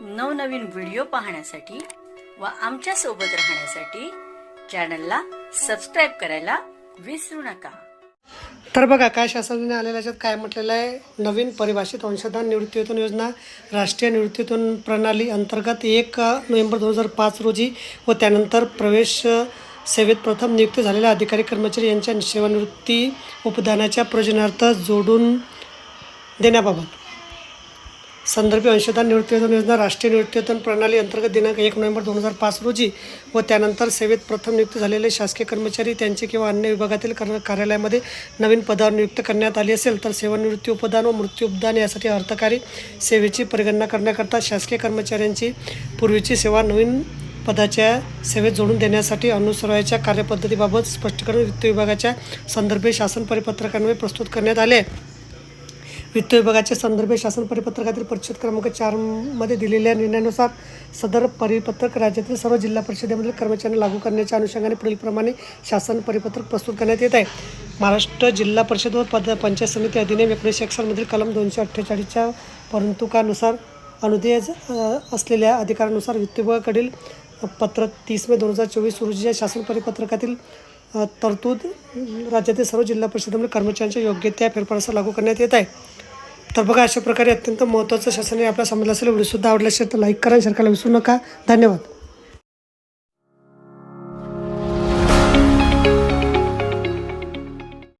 नवनवीन व्हिडिओ पाहण्यासाठी व आमच्यासोबत राहण्यासाठी चॅनलला सबस्क्राईब करायला विसरू नका. तर बघा काय शासनाने आलेल्या याच्यात काय म्हटलेलं आहे? नवीन परिभाषित अंशदान निवृत्तीवेतन योजना राष्ट्रीय निवृत्तीवेतन प्रणाली अंतर्गत एक नोव्हेंबर दोन हजार पाच रोजी व त्यानंतर प्रवेश सेवेत प्रथम नियुक्त झालेल्या अधिकारी कर्मचारी यांच्या सेवानिवृत्ती उपदानाच्या प्रयोजनार्थ जोडून देण्याबाबत. संदर्भी अंशदान निवृत्तीवेतन योजना राष्ट्रीय निवृत्तीवेतन प्रणाली अंतर्गत दिनांक एक नोव्हेंबर दोन हजार पाच रोजी व त्यानंतर सेवेत प्रथम नियुक्त झालेले शासकीय कर्मचारी त्यांचे किंवा अन्य विभागातील कर कार्यालयामध्ये नवीन पदावर नियुक्त करण्यात आली असेल तर सेवानिवृत्ती उपदान व मृत्यू उपदान यासाठी अर्थकारी सेवेची परिगणना करण्याकरता शासकीय कर्मचाऱ्यांची पूर्वीची सेवा नवीन पदाच्या सेवेत जोडून देण्यासाठी अनुसरायच्या कार्यपद्धतीबाबत स्पष्टीकरण वित्त विभागाच्या संदर्भे शासन परिपत्रकांमुळे प्रस्तुत करण्यात आले वित्त विभागाचे संदर्भ शासन परिपत्रकातील परिषद क्रमांक चारमध्ये दिलेल्या निर्णयानुसार सदर परिपत्रक राज्यातील सर्व जिल्हा परिषदेमधील कर्मचाऱ्यांना लागू करण्याच्या अनुषंगाने पुढीलप्रमाणे शासन परिपत्रक प्रस्तुत करण्यात येत आहे. महाराष्ट्र जिल्हा परिषद व पद पंचायत समिती अधिनियम एकोणीसशे एकसष्टमधील कलम दोनशे अठ्ठेचाळीसच्या परंतुकानुसार अनुदेय असलेल्या अधिकारानुसार वित्त विभागाकडील पत्र तीस मे दोन हजार चोवीस रोजीच्या शासन परिपत्रकातील तरतूद राज्यातील सर्व जिल्हा परिषदेमधील कर्मचाऱ्यांच्या योग्य त्या फेरफारासह लागू करण्यात येत आहे. तर बघा अशा प्रकारे अत्यंत महत्त्वाचं शासनाने आपल्या समजलं. असेल व्हिडिओसुद्धा आवडला असेल तर लाईक करा शेअर करायला विसरू नका. धन्यवाद.